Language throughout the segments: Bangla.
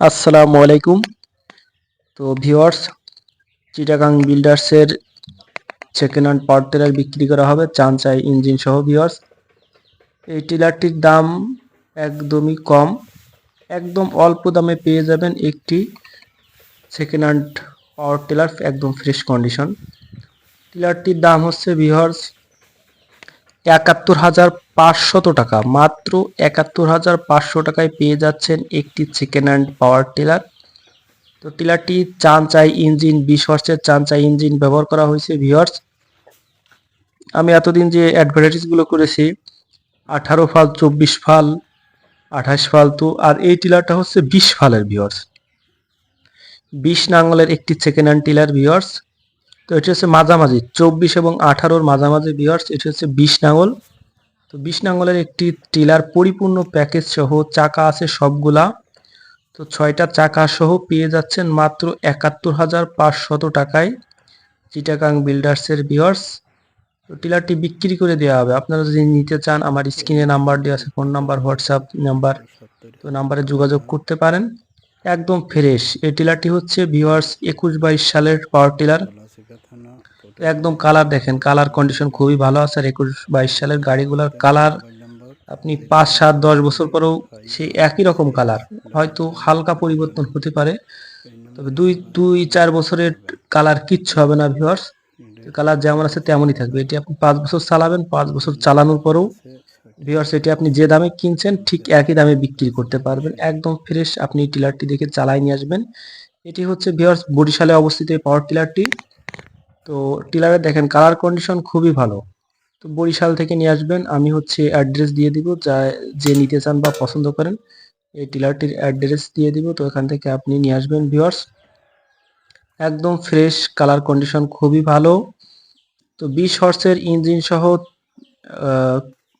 আসসালামু আলাইকুম। তো ভিওয়ার্স চিটাগাং বিল্ডার্সের সেকেন্ড হ্যান্ড পাওয়ার টিলার বিক্রি করা হবে চান চাই ইঞ্জিন সহ ভিওয়ার্স এই টিলারটির দাম একদমই কম। একদম অল্প দামে পেয়ে যাবেন একটি সেকেন্ড হ্যান্ড পাওয়ার টিলার, একদম ফ্রেশ কন্ডিশন টিলারটির দাম হচ্ছে ভিওয়ার্স একাত্তর হাজার পাঁচশত টাকা। মাত্র একাত্তর হাজার পাঁচশো টাকায় পেয়ে যাচ্ছেন একটি সেকেন্ড হ্যান্ড পাওয়ার টিলার তো টিলারটি চাই ইঞ্জিন বিশ হর্সের চাই ইঞ্জিন ব্যবহার করা হয়েছে ভিওর্স আমি এতদিন যে অ্যাডভার্টাইজগুলো করেছি, আঠারো ফাল, চব্বিশ ফাল, আঠাশ ফাল তো, আর এই টিলারটা হচ্ছে বিশ ফালের ভিওর্স বিশ নাঙ্গলের একটি সেকেন্ড হ্যান্ড টিলার ভিওর্স তো এটি হচ্ছে মাঝামাঝি, চব্বিশ এবং আঠারোর মাঝামাঝি ভিওর্স এটি হচ্ছে বিশ নাঙ্গল তো বিশ নাঙ্গলের একটি টিলার পরিপূর্ণ প্যাকেজ সহ চাকা আছে সবগুলা। তো ছয়টা চাকা সহ পেয়ে যাচ্ছেন মাত্র একাত্তর হাজার পাঁচশত টাকায় চিটাগাং বিল্ডার্সের ভিওর্স তো টিলারটি বিক্রি করে দেওয়া হবে। আপনারা যদি নিতে চান, আমার স্ক্রিনে নাম্বার দেওয়া আছে, ফোন নাম্বার, হোয়াটসঅ্যাপ নাম্বার। তো নাম্বারে যোগাযোগ করতে পারেন। একদম ফ্রেশ। এই টিলারটি হচ্ছে ভিওয়ার্স একুশ বাইশ সালের পাওয়ার টিলার। একদম কালার দেখেন কালার কন্ডিশন খুবই ভালো আছে। আর একুশ বাইশ সালের গাড়িগুলোর কালার আপনি পাঁচ সাত দশ বছর পরেও সেই একই রকম কালার হয়তো হালকা পরিবর্তন হতে পারে তবে দুই দুই চার বছরের কালার কিচ্ছু হবে না ভিওয়ার্স কালার যেমন আছে তেমনই থাকবে। এটি আপনি পাঁচ বছর চালাবেন পাঁচ বছর চালানোর পরেও ভিওয়ার্স এটি আপনি যে দামে কিনছেন ঠিক একই দামে বিক্রি করতে পারবেন। একদম ফ্রেশ আপনি টিলারটি দেখে চালাই নিয়ে আসবেন। এটি হচ্ছে ভিওয়ার্স বরিশালে অবস্থিত এই পাওয়ার টিলারটি। তো টিলারে দেখেন কালার কন্ডিশন খুবই ভালো। তো বরিশাল থেকে নিয়ে আসবেন, আমি হচ্ছে অ্যাড্রেস দিয়ে দিব, যা যে নিতে চান বা পছন্দ করেন, এই টিলারটির অ্যাড্রেস দিয়ে দিব। তো এখান থেকে আপনি নিয়ে আসবেন ভিওয়ার্স একদম ফ্রেশ কালার কন্ডিশন খুবই ভালো। তো বিশ হর্সের ইঞ্জিন সহ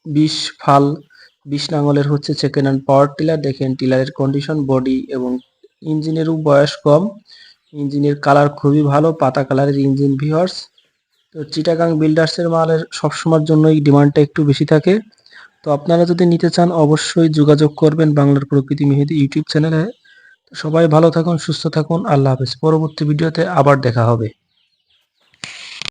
বিশ ফাল, বিশ নাঙ্গলের হচ্ছে সেকেন্ড হ্যান্ড পাওয়ার টিলার। দেখেন টিলারের কন্ডিশন বডি এবং ইঞ্জিনেরও বয়স কম। ইঞ্জিনের কালার খুবই ভালো, পাতা কালারের ইঞ্জিন ভিওর্স তো চিটাগাং বিল্ডার্সের মালের সবসময়ের জন্যই ডিমান্ডটা একটু বেশি থাকে। তো আপনারা যদি নিতে চান, অবশ্যই যোগাযোগ করবেন বাংলার প্রকৃতি মেহেদি ইউটিউব চ্যানেলে। সবাই ভালো থাকুন, সুস্থ থাকুন, আল্লাহ হাফেজ। পরবর্তী ভিডিওতে আবার দেখা হবে।